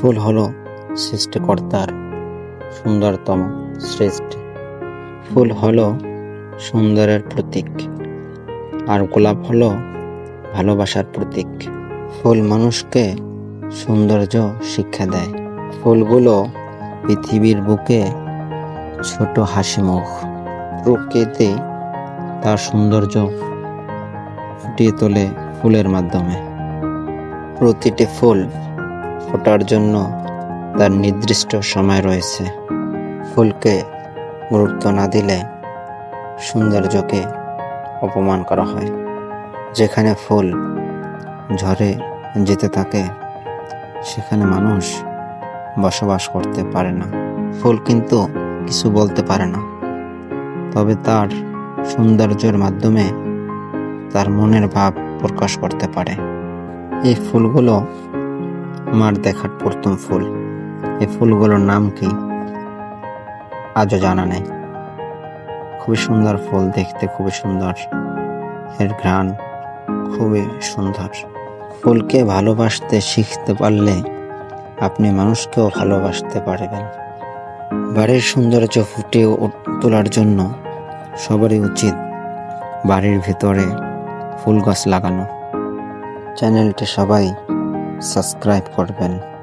ফুল হলো সৃষ্টিকর্তার সুন্দরতম সৃষ্টি। ফুল হলো সুন্দরের প্রতীক আর গোলাপ হলো ভালোবাসার প্রতীক। ফুল মানুষকে সৌন্দর্য শিক্ষা দেয়। ফুলগুলো পৃথিবীর বুকে ছোট হাসি মুখ। প্রকৃতি তার সৌন্দর্য ফুটিয়ে তোলে ফুলের মাধ্যমে। প্রতিটি ফুল ফোটার জন্য তার নির্দিষ্ট সময় রয়েছে। ফুলকে গুরুত্ব না দিলে সৌন্দর্যকে অপমান করা হয়। যেখানে ফুল ঝরে যেতে থাকে, সেখানে মানুষ বসবাস করতে পারে না। ফুল কিন্তু কিছু বলতে পারে না। তবে তার সৌন্দর্যের মাধ্যমে তার মনের ভাব প্রকাশ করতে পারে। এই ফুলগুলো আমার দেখার প্রথম ফুল। এই ফুলগুলোর নাম কি? আজও জানা নেই। খুবই সুন্দর ফুল, দেখতে খুবই সুন্দর। এর ঘ্রাণ খুবই সুন্দর। ফুলকে ভালোবাসতে শিখতে পারলে আপনি মানুষকেও ভালোবাসতে পারবেন। বাড়ির সৌন্দর্য উঠ- তোলার জন্য সবারই উচিত বাড়ির ভিতরে ফুল গাছ লাগানো। চ্যানেলটি সবাই সাবস্ক্রাইব করবেন।